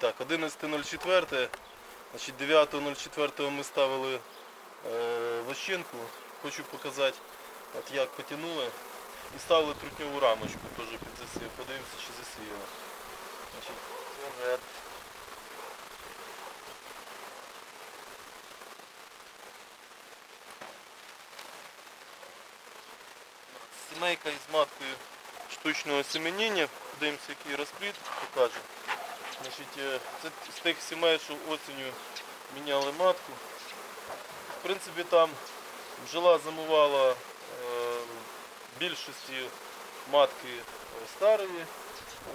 Так, 11.04. Значить, 9.04 ми ставили е, вощинку. Хочу показати, от як потягнули. І ставили трутньову рамочку теж під засів. Подивимося, чи засіяло. Значить. Сімейка із маткою штучного семеніння. Подивимося, який розплід, покажу. Значить, е, це з тих сімей, що осінню міняли матку. В принципі, там бджола замувала е, більшості матки е, старої.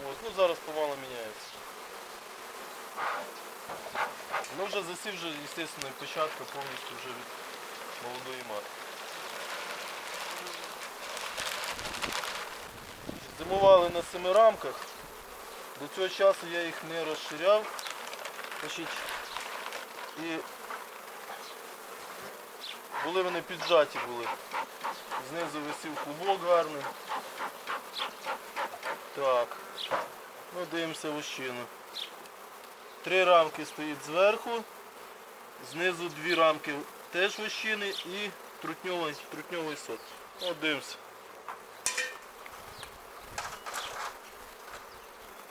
От, ну, зараз помало міняється. Ну вже засів вже, звісно, початка повністю вже від молодої матки. Зимували на семи рамках. До цього часу я їх не розширяв. І були вони піджаті були. Знизу висів клубок гарний. Так. Ну, дивимося вощину. Три рамки стоїть зверху, знизу дві рамки теж вощини і трутньовий, трутньовий сот. От дивимося.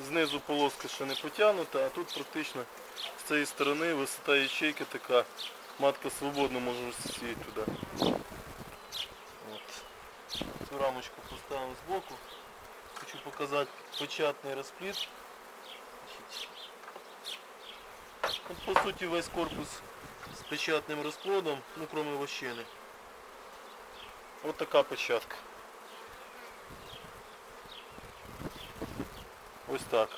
Знизу полоска ще не потягнута, а тут практично з цієї сторони висота ячейки така. Матка свободно може сіяти туди. От. Цю рамочку поставимо збоку. Хочу показати початний розпліт. От, по суті весь корпус з печатним розплодом, ну кроме вощини. Ось така початка. Ось так.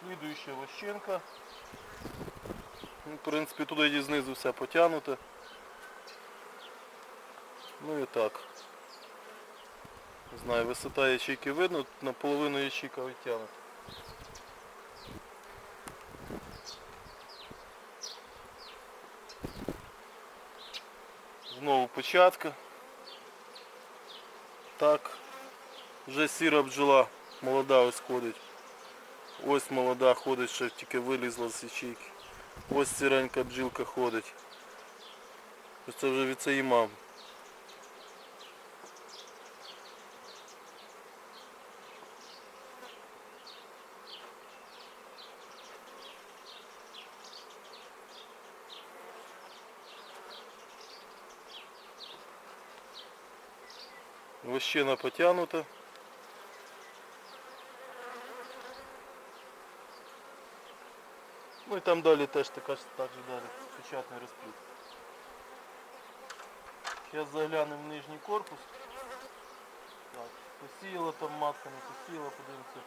Слідуюча вощинка. Ну, в принципі, туди і знизу все потягнуте. Ну і так. Не знаю, висота ячейки видно, наполовину ячейка відтягнута. Знову початка. Так. Вже сіра бджола молода ось ходить. Ось молода ходить, що тільки вилізла з ячейки. Ось сіренька бджілка ходить. Ось це вже від цієї мам. Вощина потягнута. Ну і там далі теж така ж так же далі печатний розплід. Зараз заглянемо в нижній корпус. Так, посіяла там матка, не посіяла, подивимося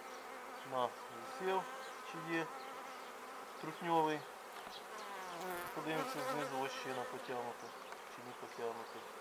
на засів, чи є трухньовий. Подивимося знизу вощина потягнута, чи не потягнута.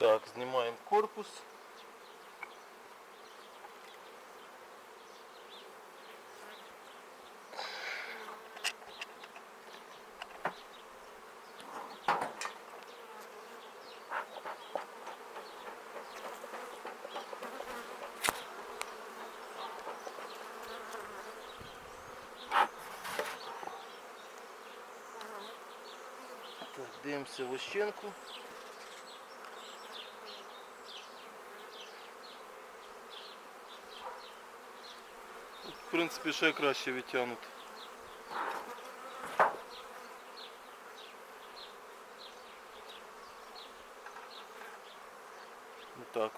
Так, знімаємо корпус. Дивимося в ощенку. В принципі, ще краще відтягнути. Отак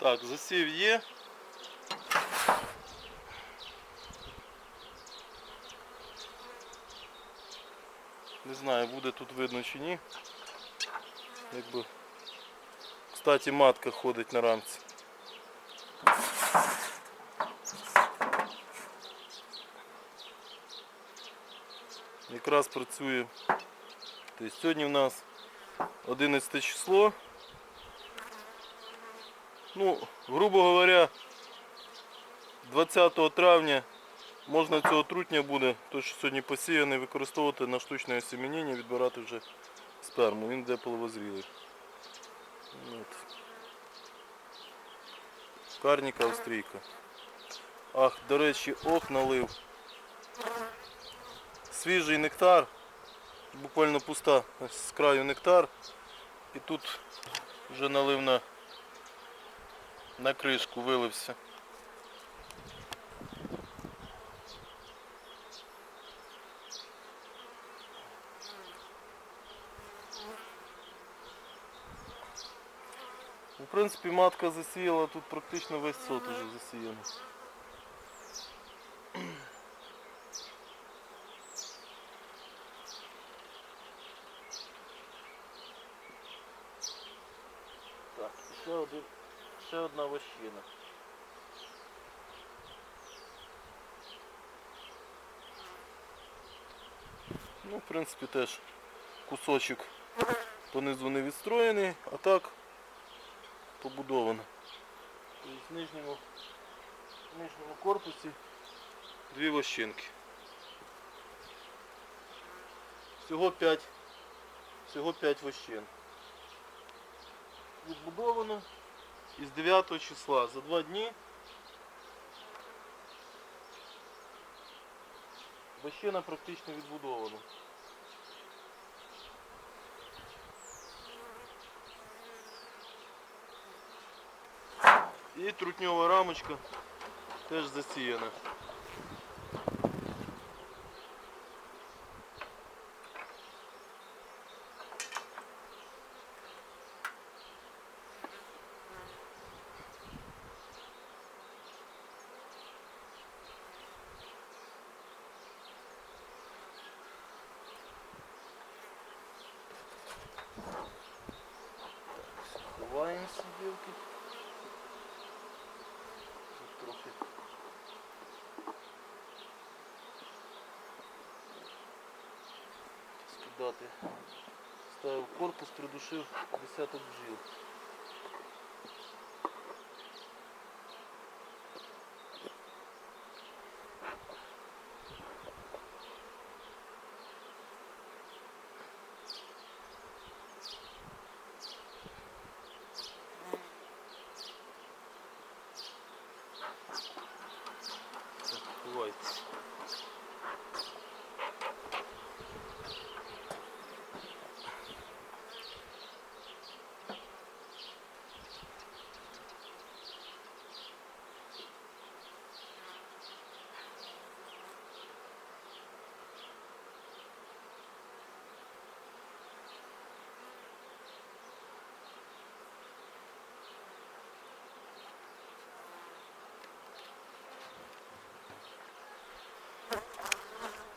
Так, засів є. Не знаю, буде тут видно чи ні. Якби. Кстати, матка ходить на рамці. Якраз працює. Тобто сьогодні в нас 11 число. Ну, грубо говоря, 20 травня можна цього трутня буде, той, що сьогодні посіяний, використовувати на штучне осімінення, відбирати вже сперму. Він буде половозрілий. Карніка австрійка. Ах, до речі, ох налив. Свіжий нектар. Буквально пуста з краю нектар. І тут вже налив на на кришку вилився. В принципі, матка засіяла, тут практично весь сот уже засіяний. Так, ще один ще одна вощина. Ну, в принципі, теж кусочок понизу не відстроєний, а так побудовано. В нижньому, в нижньому корпусі дві вощинки. Всього 5, всього 5 вощин. Відбудовано із 9 числа за два дні Вощина практично відбудована. І трутньова рамочка теж засіяна. Трохи. Скидати. Ставив корпус, придушив десяток бджіл. Так, ховайте.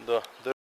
Да. До